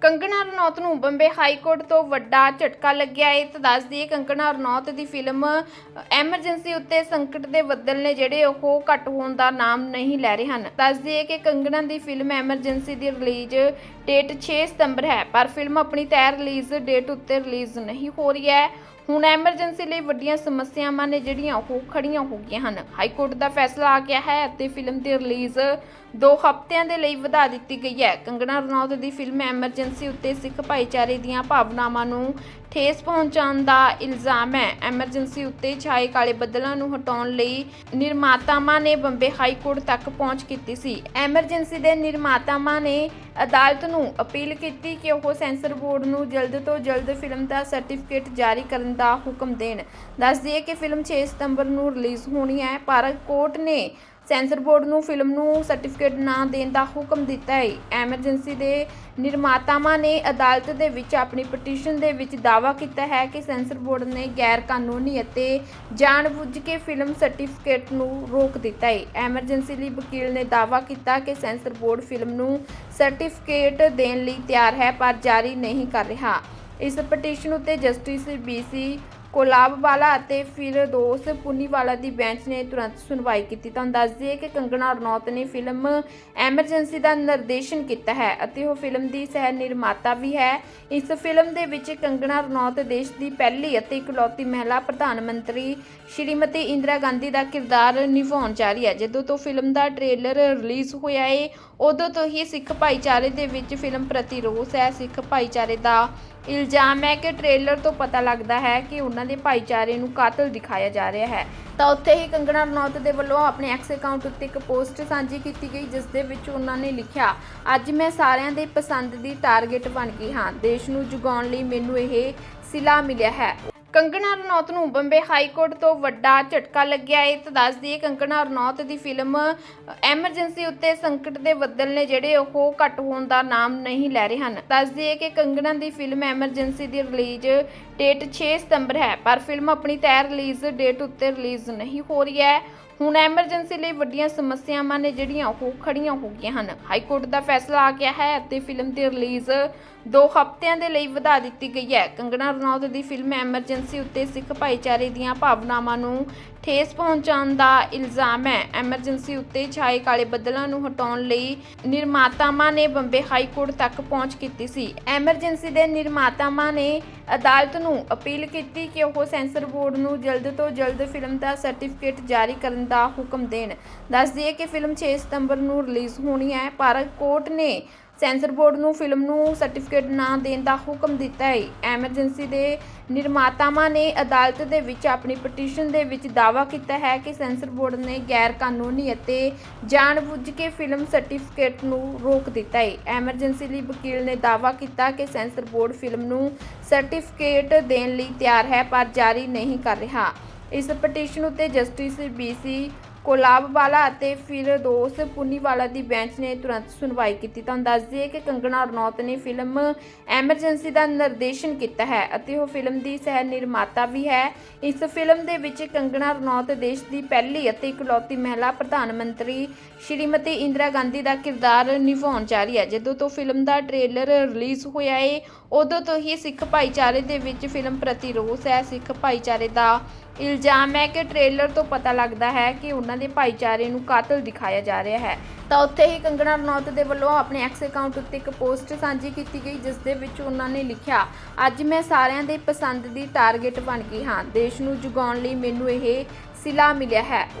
ਕੰਗਣਾ ਰਣੌਤ ਨੂੰ Bombay high court ਤੋਂ ਵੱਡਾ ਝਟਕਾ ਲੱਗਿਆ ਹੈ। ਤਾਂ ਦੱਸ ਦਈਏ, ਕੰਗਣਾ ਰਣੌਤ ਦੀ ਫਿਲਮ ਐਮਰਜੈਂਸੀ ਉੱਤੇ ਸੰਕਟ ਦੇ ਬੱਦਲ ਨੇ ਜਿਹੜੇ ਉਹ ਘੱਟ ਹੋਣ ਦਾ ਨਾਮ ਨਹੀਂ ਲੈ ਰਹੇ ਹਨ। ਦੱਸ ਦਈਏ ਕਿ ਕੰਗਣਾ ਦੀ ਫਿਲਮ ਐਮਰਜੈਂਸੀ ਦੀ ਰਿਲੀਜ਼ ਡੇਟ 6 ਸਤੰਬਰ ਹੈ, ਪਰ ਫਿਲਮ ਆਪਣੀ ਤੈਅ ਰਿਲੀਜ਼ ਡੇਟ ਉੱਤੇ ਰਿਲੀਜ਼ ਨਹੀਂ ਹੋ ਰਹੀ ਹੈ। ਹੁਣ ਐਮਰਜੈਂਸੀ ਲਈ ਵੱਡੀਆਂ ਸਮੱਸਿਆਵਾਂ ਨੇ ਜਿਹੜੀਆਂ ਉਹ ਖੜੀਆਂ ਹੋ ਗਈਆਂ ਹਨ। ਹਾਈ ਕੋਰਟ ਦਾ ਫੈਸਲਾ ਆ ਗਿਆ ਹੈ ਅਤੇ ਫਿਲਮ ਦੀ ਰਿਲੀਜ਼ 2 ਹਫ਼ਤਿਆਂ ਦੇ ਲਈ ਵਧਾ ਦਿੱਤੀ ਗਈ ਹੈ। ਕੰਗਣਾ ਰਣੌਤ ਦੀ ਫਿਲਮ ਐਮਰਜੈਂਸੀ ਉੱਤੇ ਸਿੱਖ ਭਾਈਚਾਰੇ ਦੀਆਂ ਭਾਵਨਾਵਾਂ ਨੂੰ ਠੇਸ ਪਹੁੰਚਾਉਣ ਦਾ ਇਲਜ਼ਾਮ ਹੈ। ਐਮਰਜੈਂਸੀ ਉੱਤੇ ਛਾਏ ਕਾਲੇ ਬੱਦਲਾਂ ਨੂੰ ਹਟਾਉਣ ਲਈ ਨਿਰਮਾਤਾਵਾਂ ਨੇ ਬੰਬੇ ਹਾਈ ਕੋਰਟ ਤੱਕ ਪਹੁੰਚ ਕੀਤੀ ਸੀ। ਐਮਰਜੈਂਸੀ ਦੇ ਨਿਰਮਾਤਾਵਾਂ ਨੇ ਅਦਾਲਤ ਨੂੰ ਅਪੀਲ ਕੀਤੀ ਕਿ ਉਹ ਸੈਂਸਰ ਬੋਰਡ ਨੂੰ ਜਲਦ ਤੋਂ ਜਲਦ ਫਿਲਮ ਦਾ ਸਰਟੀਫਿਕੇਟ ਜਾਰੀ ਕਰਨ ਦਾ ਹੁਕਮ ਦੇਣ। ਦੱਸ ਦਈਏ ਕਿ ਫਿਲਮ 6 ਸਤੰਬਰ ਨੂੰ ਰਿਲੀਜ਼ ਹੋਣੀ ਹੈ, ਪਰ ਕੋਰਟ ਨੇ ਸੈਂਸਰ ਬੋਰਡ ਨੂੰ, ਫਿਲਮ ਨੂੰ ਸਰਟੀਫਿਕੇਟ ਨਾ ਦੇਣ ਦਾ ਹੁਕਮ ਦਿੱਤਾ ਹੈ। ਐਮਰਜੈਂਸੀ ਦੇ ਨਿਰਮਾਤਾਵਾਂ ਨੇ ਅਦਾਲਤ ਦੇ ਵਿੱਚ ਆਪਣੀ ਪਟੀਸ਼ਨ ਦੇ ਵਿੱਚ ਦਾਅਵਾ ਕੀਤਾ ਹੈ ਕਿ ਸੈਂਸਰ ਬੋਰਡ ਨੇ ਗੈਰ ਕਾਨੂੰਨੀ ਅਤੇ ਜਾਣਬੁੱਝ ਕੇ ਫਿਲਮ ਸਰਟੀਫਿਕੇਟ ਨੂੰ ਰੋਕ ਦਿੱਤਾ ਹੈ। ਐਮਰਜੈਂਸੀ ਲਈ ਵਕੀਲ ਨੇ ਦਾਅਵਾ ਕੀਤਾ ਕਿ ਸੈਂਸਰ ਬੋਰਡ ਫਿਲਮ ਨੂੰ ਸਰਟੀਫਿਕੇਟ ਦੇਣ ਲਈ ਤਿਆਰ ਹੈ, ਪਰ ਜਾਰੀ ਨਹੀਂ ਕਰ ਰਿਹਾ। ਇਸ ਪਟੀਸ਼ਨ ਉੱਤੇ ਜਸਟਿਸ ਬੀਸੀ ਕੋਲਾਬਵਾਲਾ ਅਤੇ ਫਿਰਦੋਸ ਪੁਨੀਵਾਲਾ ਦੀ ਬੈਂਚ ਨੇ ਤੁਰੰਤ ਸੁਣਵਾਈ ਕੀਤੀ। ਤਾਂ ਦੱਸ ਦਈਏ ਕਿ ਕੰਗਣਾ ਰਣੌਤ ਨੇ ਫਿਲਮ ਐਮਰਜੈਂਸੀ ਦਾ ਨਿਰਦੇਸ਼ਨ ਕੀਤਾ ਹੈ ਅਤੇ ਉਹ ਫਿਲਮ ਦੀ ਸਹਿ ਨਿਰਮਾਤਾ ਵੀ ਹੈ। ਇਸ ਫਿਲਮ ਦੇ ਵਿੱਚ ਕੰਗਣਾ ਰਣੌਤ ਦੇਸ਼ ਦੀ ਪਹਿਲੀ ਅਤੇ ਇਕਲੌਤੀ ਮਹਿਲਾ ਪ੍ਰਧਾਨ ਮੰਤਰੀ ਸ਼੍ਰੀਮਤੀ ਇੰਦਰਾ ਗਾਂਧੀ ਦਾ ਕਿਰਦਾਰ ਨਿਭਾਉਣ ਜਾ ਰਹੀ ਹੈ। ਜਦੋਂ ਤੋਂ ਫਿਲਮ ਦਾ ਟ੍ਰੇਲਰ ਰਿਲੀਜ਼ ਹੋਇਆ ਏ, ਉਦੋਂ ਤੋਂ ਹੀ ਸਿੱਖ ਭਾਈਚਾਰੇ ਦੇ ਵਿੱਚ ਫਿਲਮ ਪ੍ਰਤੀ ਰੋਸ ਹੈ। ਸਿੱਖ ਭਾਈਚਾਰੇ ਦਾ ਇਲਜ਼ਾਮ ਹੈ ਕਿ ਟ੍ਰੇਲਰ ਤੋਂ ਪਤਾ ਲੱਗਦਾ ਹੈ ਕਿ ਉਹਨਾਂ ਦੇ ਭਾਈਚਾਰੇ ਨੂੰ ਕਾਤਲ ਦਿਖਾਇਆ ਜਾ ਰਿਹਾ ਹੈ। ਤਾਂ ਉੱਥੇ ਹੀ ਕੰਗਣਾ ਰਣੌਤ ਦੇ ਵੱਲੋਂ ਆਪਣੇ ਐਕਸ ਅਕਾਊਂਟ ਉੱਤੇ ਇੱਕ ਪੋਸਟ ਸਾਂਝੀ ਕੀਤੀ ਗਈ, ਜਿਸ ਦੇ ਵਿੱਚ ਉਹਨਾਂ ਨੇ ਲਿਖਿਆ, ਅੱਜ ਮੈਂ ਸਾਰਿਆਂ ਦੇ ਪਸੰਦ ਦੀ ਟਾਰਗੇਟ ਬਣ ਗਈ ਹਾਂ। ਦੇਸ਼ ਨੂੰ ਜਗਾਉਣ ਲਈ ਮੈਨੂੰ ਇਹ ਸਿਲਾ ਮਿਲਿਆ ਹੈ। ਕੰਗਣਾ ਰਣੌਤ ਨੂੰ ਬੰਬੇ ਹਾਈ ਕੋਰਟ ਤੋਂ ਵੱਡਾ ਝਟਕਾ ਲੱਗਿਆ। ਹੈ ਤਾਂ ਦੱਸ ਦਈਏ ਕੰਗਣਾ ਰਣੌਤ ਦੀ ਫਿਲਮ ਐਮਰਜੈਂਸੀ ਉੱਤੇ ਸੰਕਟ ਦੇ ਬੱਦਲ ਨੇ ਜਿਹੜੇ ਉਹ ਘੱਟ ਹੋਣ ਦਾ ਨਾਮ ਨਹੀਂ ਲੈ ਰਹੇ ਹਨ। ਦੱਸ ਦਈਏ ਕਿ ਕੰਗਣਾ ਦੀ ਫਿਲਮ ਐਮਰਜੈਂਸੀ ਦੀ ਰਿਲੀਜ਼ ਡੇਟ 6 ਸਤੰਬਰ ਹੈ, ਪਰ ਫਿਲਮ ਆਪਣੀ ਤੈਅ ਰਿਲੀਜ਼ ਡੇਟ ਉੱਤੇ ਰਿਲੀਜ਼ ਨਹੀਂ ਹੋ ਰਹੀ ਹੈ। ਹੁਣ ਐਮਰਜੈਂਸੀ ਲਈ ਵੱਡੀਆਂ ਸਮੱਸਿਆਵਾਂ ਨੇ ਜਿਹੜੀਆਂ ਉਹ ਖੜੀਆਂ ਹੋ ਗਈਆਂ ਹਨ। ਹਾਈ ਕੋਰਟ ਦਾ ਫੈਸਲਾ ਆ ਗਿਆ ਹੈ ਅਤੇ ਫਿਲਮ ਦੀ ਰਿਲੀਜ਼ 2 ਹਫ਼ਤਿਆਂ ਦੇ ਲਈ ਵਧਾ ਦਿੱਤੀ ਗਈ ਹੈ। ਕੰਗਣਾ ਰਣੌਤ ਦੀ ਫਿਲਮ ਐਮਰਜੈਂਸੀ ਉੱਤੇ ਸਿੱਖ ਭਾਈਚਾਰੇ ਦੀਆਂ ਭਾਵਨਾਵਾਂ ਨੂੰ ਠੇਸ ਪਹੁੰਚਾਉਣ ਦਾ ਇਲਜ਼ਾਮ ਹੈ। ਐਮਰਜੈਂਸੀ ਉੱਤੇ ਛਾਏ ਕਾਲੇ ਬੱਦਲਾਂ ਨੂੰ ਹਟਾਉਣ ਲਈ ਨਿਰਮਾਤਾਵਾਂ ਨੇ ਬੰਬੇ ਹਾਈ ਕੋਰਟ ਤੱਕ ਪਹੁੰਚ ਕੀਤੀ ਸੀ। ਐਮਰਜੈਂਸੀ ਦੇ ਨਿਰਮਾਤਾਵਾਂ ਨੇ ਅਦਾਲਤ ਨੂੰ ਅਪੀਲ ਕੀਤੀ ਕਿ ਉਹ ਸੈਂਸਰ ਬੋਰਡ ਨੂੰ ਜਲਦ ਤੋਂ ਜਲਦ ਫਿਲਮ ਦਾ ਸਰਟੀਫਿਕੇਟ ਜਾਰੀ ਕਰਨ ਦਾ ਹੁਕਮ ਦੇਣ। ਦੱਸ ਦਈਏ ਕਿ ਫਿਲਮ 6 ਸਤੰਬਰ ਨੂੰ ਰਿਲੀਜ਼ ਹੋਣੀ ਹੈ, ਪਰ ਕੋਰਟ ਨੇ ਸੈਂਸਰ ਬੋਰਡ ਨੂੰ ਫਿਲਮ ਨੂੰ ਸਰਟੀਫਿਕੇਟ ਨਾ ਦੇਣ ਦਾ ਹੁਕਮ ਦਿੱਤਾ ਹੈ। ਐਮਰਜੈਂਸੀ ਦੇ ਨਿਰਮਾਤਾਵਾਂ ਨੇ ਅਦਾਲਤ ਦੇ ਵਿੱਚ ਆਪਣੀ ਪਟੀਸ਼ਨ ਦੇ ਵਿੱਚ ਦਾਅਵਾ ਕੀਤਾ ਹੈ ਕਿ ਸੈਂਸਰ ਬੋਰਡ ਨੇ ਗੈਰ ਕਾਨੂੰਨੀ ਅਤੇ ਜਾਣਬੁੱਝ ਕੇ ਫਿਲਮ ਸਰਟੀਫਿਕੇਟ ਨੂੰ ਰੋਕ ਦਿੱਤਾ ਹੈ। ਐਮਰਜੈਂਸੀ ਲਈ ਵਕੀਲ ਨੇ ਦਾਅਵਾ ਕੀਤਾ ਕਿ ਸੈਂਸਰ ਬੋਰਡ ਫਿਲਮ ਨੂੰ ਸਰਟੀਫਿਕੇਟ ਦੇਣ ਲਈ ਤਿਆਰ ਹੈ, ਪਰ ਜਾਰੀ ਨਹੀਂ ਕਰ ਰਿਹਾ। ਇਸ ਪਟੀਸ਼ਨ ਉੱਤੇ ਜਸਟਿਸ ਬੀਸੀ ਕੋਲਾਬਵਾਲਾ ਅਤੇ ਫਿਰਦੋਸ ਪੁਨੀਵਾਲਾ ਦੀ ਬੈਂਚ ਨੇ ਤੁਰੰਤ ਸੁਣਵਾਈ ਕੀਤੀ। ਤਾਂ ਦੱਸ ਦਈਏ ਕਿ ਕੰਗਣਾ ਰਣੌਤ ਨੇ ਫਿਲਮ ਐਮਰਜੈਂਸੀ ਦਾ ਨਿਰਦੇਸ਼ਨ ਕੀਤਾ ਹੈ ਅਤੇ ਉਹ ਫਿਲਮ ਦੀ ਸਹਿ ਨਿਰਮਾਤਾ ਵੀ ਹੈ। ਇਸ ਫਿਲਮ ਦੇ ਵਿੱਚ ਕੰਗਣਾ ਰਣੌਤ ਦੇਸ਼ ਦੀ ਪਹਿਲੀ ਅਤੇ ਇਕਲੌਤੀ ਮਹਿਲਾ ਪ੍ਰਧਾਨ ਮੰਤਰੀ ਸ਼੍ਰੀਮਤੀ ਇੰਦਰਾ ਗਾਂਧੀ ਦਾ ਕਿਰਦਾਰ ਨਿਭਾਉਣ ਜਾ ਰਹੀ ਹੈ। ਜਦੋਂ ਤੋਂ ਫਿਲਮ ਦਾ ਟ੍ਰੇਲਰ ਰਿਲੀਜ਼ ਹੋਇਆ ਏ, ਉਦੋਂ ਤੋਂ ਹੀ ਸਿੱਖ ਭਾਈਚਾਰੇ ਦੇ ਵਿੱਚ ਫਿਲਮ ਪ੍ਰਤੀ ਰੋਸ ਹੈ। ਸਿੱਖ ਭਾਈਚਾਰੇ ਦਾ ਇਲਜ਼ਾਮ ਹੈ ਕਿ ਟ੍ਰੇਲਰ ਤੋਂ ਪਤਾ ਲੱਗਦਾ ਹੈ ਕਿ ਉਹਨਾਂ ਦੇ ਭਾਈਚਾਰੇ ਨੂੰ ਕਾਤਲ ਦਿਖਾਇਆ ਜਾ ਰਿਹਾ ਹੈ। ਤਾਂ ਉੱਥੇ ਹੀ ਕੰਗਣਾ ਰਣੌਤ ਦੇ ਵੱਲੋਂ ਆਪਣੇ ਐਕਸ ਅਕਾਊਂਟ ਉੱਤੇ ਇੱਕ ਪੋਸਟ ਸਾਂਝੀ ਕੀਤੀ ਗਈ, ਜਿਸ ਦੇ ਵਿੱਚ ਉਹਨਾਂ ਨੇ ਲਿਖਿਆ, ਅੱਜ ਮੈਂ ਸਾਰਿਆਂ ਦੇ ਪਸੰਦ ਦੀ ਟਾਰਗੇਟ ਬਣ ਗਈ ਹਾਂ। ਦੇਸ਼ ਨੂੰ ਜਗਾਉਣ ਲਈ ਮੈਨੂੰ ਇਹ ਸਿਲਾ ਮਿਲਿਆ ਹੈ।